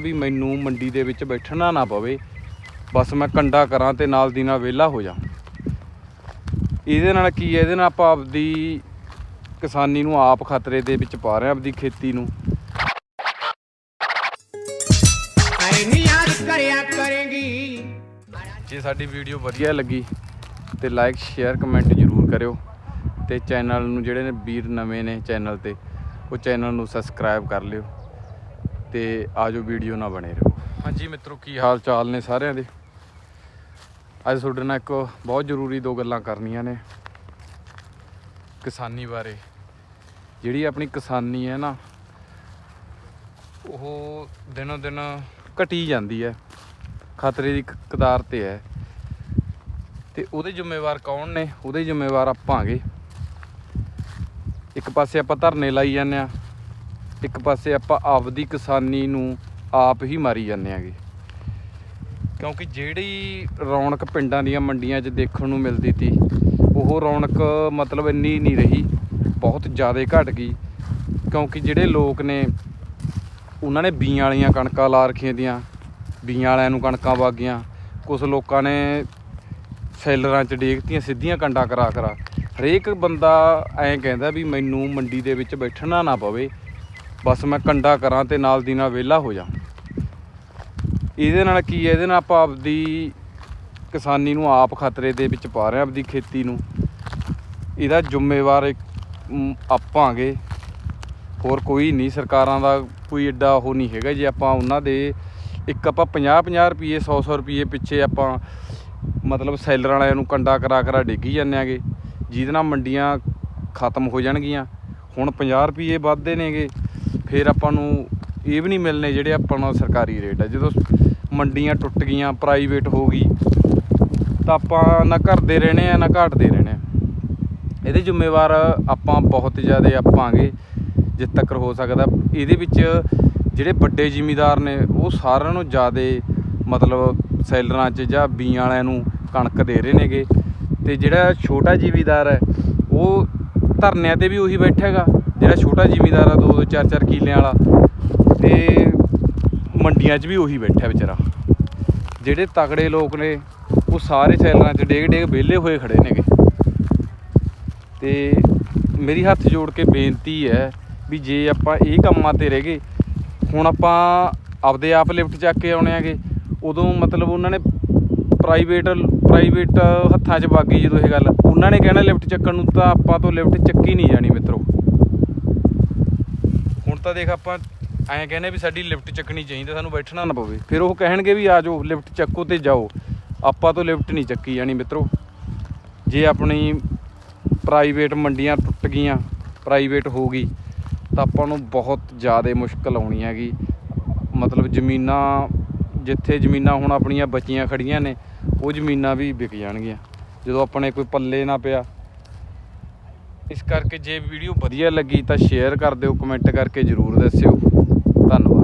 ਵੀ ਮੈਨੂੰ ਮੰਡੀ ਦੇ ਵਿੱਚ ਬੈਠਣਾ ਨਾ ਪਵੇ। ਬਸ ਮੈਂ ਕੰਡਾ ਕਰਾਂ ਤੇ ਨਾਲ ਦੀ ਨਾਲ ਵਿਹਲਾ ਹੋ ਜਾ ਇਹਦੇ ਨਾਲ ਕੀ ਹੈ? ਇਹਦੇ ਨਾਲ ਆਪਾਂ ਆਪਦੀ ਕਿਸਾਨੀ ਨੂੰ ਆਪ ਖਤਰੇ ਦੇ ਵਿੱਚ ਪਾ ਰਹੇ ਆਪਦੀ ਖੇਤੀ ਨੂੰ। ਜੇ ਸਾਡੀ ਵੀਡੀਓ ਵਧੀਆ ਲੱਗੀ ਤੇ ਲਾਈਕ ਸ਼ੇਅਰ ਕਮੈਂਟ ਜ਼ਰੂਰ ਕਰਿਓ। ਤੇ ਚੈਨਲ ਨੂੰ ਜਿਹੜੇ ਨੇ ਵੀਰ ਨਵੇਂ ਨੇ ਚੈਨਲ ਤੇ ਉਹ ਚੈਨਲ ਨੂੰ ਸਬਸਕ੍ਰਾਈਬ ਕਰ ਲਿਓ। ਤੇ ਆਜੋ ਵੀਡੀਓ ਨਾਲ ਬਣੇ ਰਹੋ। ਹਾਂਜੀ ਮਿੱਤਰੋ, ਕੀ ਹਾਲ ਚਾਲ ਨੇ ਸਾਰਿਆਂ ਦੇ? ਅੱਜ ਤੁਹਾਡੇ ਨਾਲ ਇੱਕ ਬਹੁਤ ਜ਼ਰੂਰੀ ਦੋ ਗੱਲਾਂ ਕਰਨੀਆਂ ਨੇ। ਕਿਸਾਨੀ ਬਾਰੇ। ਜਿਹੜੀ ਆਪਣੀ ਕਿਸਾਨੀ ਹੈ ਨਾ, ਉਹ ਦਿਨੋ ਦਿਨ ਘਟੀ ਜਾਂਦੀ ਹੈ। ਖਤਰੇ ਦੀ ਕ- ਕਦਾਰ ਤੇ ਹੈ। ਤੇ ਉਹਦੇ ਜ਼ਿੰਮੇਵਾਰ ਕੌਣ ਨੇ? ਉਹਦੇ ਜ਼ਿੰਮੇਵਾਰ ਆਪਾਂਗੇ ਇੱਕ ਪਾਸੇ ਆਪਾਂ ਧਰਨੇ ਲਾਈ ਜਾਂਦੇ ਆ ਇੱਕ ਪਾਸੇ ਆਪਾਂ ਆਪਦੀ ਕਿਸਾਨੀ ਨੂੰ ਆਪ ਹੀ ਮਾਰੀ ਜਾਂਦੇ ਆਗੇ। ਕਿਉਂਕਿ ਜਿਹੜੀ ਰੌਣਕ ਪਿੰਡਾਂ ਦੀਆਂ ਮੰਡੀਆਂ 'ਚ ਦੇਖਣ ਨੂੰ ਮਿਲਦੀ ਤੀ, ਉਹ ਰੌਣਕ ਮਤਲਬ ਇੰਨੀ ਨਹੀਂ ਰਹੀ, ਬਹੁਤ ਜ਼ਿਆਦਾ ਘਟ ਗਈ। ਕਿਉਂਕਿ ਜਿਹੜੇ ਲੋਕ ਨੇ, ਉਹਨਾਂ ਨੇ ਬੀਆਂ ਵਾਲੀਆਂ ਕਣਕਾਂ ਲਾ ਰੱਖੀਆਂ ਦੀਆਂ, ਬੀਆਂ ਵਾਲਿਆਂ ਨੂੰ ਕਣਕਾਂ ਵਗ ਗਈਆਂ ਕੁਝ ਲੋਕਾਂ ਨੇ ਸੈਲਰਾਂ 'ਚ ਡੇਗਤੀਆਂ, ਸਿੱਧੀਆਂ ਕੰਡਾ ਕਰਾ ਕਰਾ ਹਰੇਕ ਬੰਦਾ ਐਂ ਕਹਿੰਦਾ ਵੀ ਮੈਨੂੰ ਮੰਡੀ ਦੇ ਵਿੱਚ ਬੈਠਣਾ ਨਾ ਪਵੇ ਬਸ ਮੈਂ ਕੰਡਾ ਕਰਾਂ ਤੇ ਨਾਲ ਦੀ ਨਾਲ ਵਿਹਲਾ ਹੋ ਜਾ। ਇਹਦੇ ਨਾਲ ਕੀ ਹੈ? ਇਹਦੇ ਨਾਲ ਆਪਾਂ ਆਪਦੀ ਕਿਸਾਨੀ ਨੂੰ ਆਪ ਖਤਰੇ ਦੇ ਵਿੱਚ ਪਾ ਰਹੇ ਹਾਂ, ਆਪਦੀ ਖੇਤੀ ਨੂੰ। ਇਹਦਾ ਜ਼ਿੰਮੇਵਾਰ ਆਪਾਂਗੇ। ਹੋਰ ਕੋਈ ਨਹੀਂ, ਸਰਕਾਰਾਂ ਦਾ ਕੋਈ ਐਡਾ ਉਹ ਨਹੀਂ ਹੈਗਾ। ਜੇ ਆਪਾਂ ਉਹਨਾਂ ਦੇ ਇੱਕ ਆਪਾਂ 50 50 ਰੁਪਏ 100 100 ਰੁਪਏ ਪਿੱਛੇ ਆਪਾਂ ਮਤਲਬ ਸੈਲਰ ਵਾਲਿਆਂ ਨੂੰ ਕੰਡਾ ਕਰਾ ਕਰਾ ਡਿੱਗੀ ਜਾਂਦੇ ਆਗੇ। ਜਿਹਦੇ ਨਾਲ ਮੰਡੀਆਂ ਖਤਮ ਹੋ ਜਾਣਗੀਆਂ। ਹੁਣ 50 ਰੁਪਏ ਵੱਧਦੇ ਨੇਗੇ। ਫਿਰ ਆਪਾਂ ਨੂੰ ਇਹ ਵੀ ਨਹੀਂ ਮਿਲਨੇ ਜਿਹੜੇ ਆਪਾਂ ਨੂੰ ਸਰਕਾਰੀ ਰੇਟ ਆ। ਜਦੋਂ ਮੰਡੀਆਂ ਟੁੱਟ ਗਈਆਂ ਪ੍ਰਾਈਵੇਟ ਹੋ ਗਈ, ਤਾਂ ਆਪਾਂ ਨਾ ਘਟਦੇ ਰਹਿਣੇ ਆ, ਨਾ ਘਟਦੇ ਰਹਿਣੇ ਆ। ਇਹਦੇ ਜ਼ਿੰਮੇਵਾਰ ਆਪਾਂ ਬਹੁਤ ਜ਼ਿਆਦਾ ਆਪਾਂਗੇ ਜਿੱਥੇ ਤੱਕ ਹੋ ਸਕਦਾ। ਇਹਦੇ ਵਿੱਚ ਜਿਹੜੇ ਵੱਡੇ ਜ਼ਿਮੀਦਾਰ ਨੇ, ਉਹ ਸਾਰਿਆਂ ਨੂੰ ਜ਼ਿਆਦਾ ਮਤਲਬ ਸੈਲਰਾਂ 'ਚ ਜਾਂ ਬੀਆਂ ਵਾਲਿਆਂ ਨੂੰ ਕਣਕ ਦੇ ਰਹੇ ਨੇਗੇ। ਤੇ ਜਿਹੜਾ ਛੋਟਾ ਜ਼ਿਮੀਦਾਰ ਹੈ, ਉਹ ਧਰਨਿਆਂ ਤੇ ਵੀ ਉਹੀ ਬੈਠਾ ਹੈਗਾ। ਜਿਹੜਾ ਛੋਟਾ ਜ਼ਿਮੀਦਾਰ ਆ, ਦੋ ਦੋ ਚਾਰ ਚਾਰ ਕਿੱਲਿਆਂ ਵਾਲਾ, ਤੇ ਮੰਡੀਆਂ 'ਚ ਵੀ ਉਹੀ ਬੈਠਾ ਵਿਚਾਰਾ। ਜਿਹੜੇ ਤਗੜੇ ਲੋਕ ਨੇ, ਉਹ ਸਾਰੇ ਸੈਲਰਾਂ 'ਚ ਡੇਗ ਡੇਗ ਵਿਹਲੇ ਹੋਏ ਖੜੇ ਨੇਗੇ। ਤੇ ਮੇਰੀ ਹੱਥ ਜੋੜ ਕੇ ਬੇਨਤੀ ਹੈ ਵੀ ਜੇ ਆਪਾਂ ਇਹ ਕੰਮਾਂ ਤੇ ਰਹਿ ਗਏ, ਹੁਣ ਆਪਾਂ ਆਪਦੇ ਆਪ ਲਿਫਟ ਚੱਕ ਕੇ ਆਉਣੇ ਆਗੇ ਉਦੋਂ ਮਤਲਬ ਉਹਨਾਂ ਨੇ ਪ੍ਰਾਈਵੇਟ ਪ੍ਰਾਈਵੇਟ ਹੱਥਾਂ 'ਚ ਬਾਗੀ ਜਦੋਂ ਇਹ ਗੱਲ। ਉਹਨਾਂ ਨੇ ਕਹਿਣਾ ਲਿਫਟ ਚੱਕਣ ਨੂੰ ਤਾਂ ਆਪਾਂ ਤੋਂ ਲਿਫਟ ਚੱਕੀ ਨਹੀਂ ਜਾਣੀ ਮਿੱਤਰੋ। ਤਾਂ ਦੇਖ ਆਪਾਂ ਐਂ ਕਹਿੰਦੇ ਵੀ ਸਾਡੀ ਲਿਫਟ ਚੱਕਣੀ ਚਾਹੀਦੀ, ਸਾਨੂੰ ਬੈਠਣਾ ਨਾ ਪਵੇ। ਫਿਰ ਉਹ ਕਹਿਣਗੇ ਵੀ ਆ ਜਾਓ, ਲਿਫਟ ਚੱਕੋ ਤੇ ਜਾਓ। ਆਪਾਂ ਤੋਂ ਲਿਫਟ ਨਹੀਂ ਚੱਕੀ ਜਾਣੀ ਮਿੱਤਰੋ। ਜੇ ਆਪਣੀ ਪ੍ਰਾਈਵੇਟ ਮੰਡੀਆਂ ਟੁੱਟ ਗਈਆਂ ਪ੍ਰਾਈਵੇਟ ਹੋ ਗਈ, ਤਾਂ ਆਪਾਂ ਨੂੰ ਬਹੁਤ ਜ਼ਿਆਦਾ ਮੁਸ਼ਕਲ ਆਉਣੀ ਹੈਗੀ। ਮਤਲਬ ਜ਼ਮੀਨਾਂ, ਜਿੱਥੇ ਜ਼ਮੀਨਾਂ ਹੁਣ ਆਪਣੀਆਂ ਬਚੀਆਂ ਖੜੀਆਂ ਨੇ, ਉਹ ਜ਼ਮੀਨਾਂ ਵੀ ਵਿਕ ਜਾਣਗੀਆਂ। ਜਦੋਂ ਆਪਣੇ ਕੋਈ ਪੱਲੇ ਨਾ ਪਿਆ ਇਸ ਕਰਕੇ ਜੇ ਵੀਡੀਓ ਵਧੀਆ ਲੱਗੀ ਤਾਂ ਸ਼ੇਅਰ ਕਰ ਦਿਓ ਕਮੈਂਟ ਕਰਕੇ ਜਰੂਰ ਦੱਸਿਓ। ਧੰਨਵਾਦ।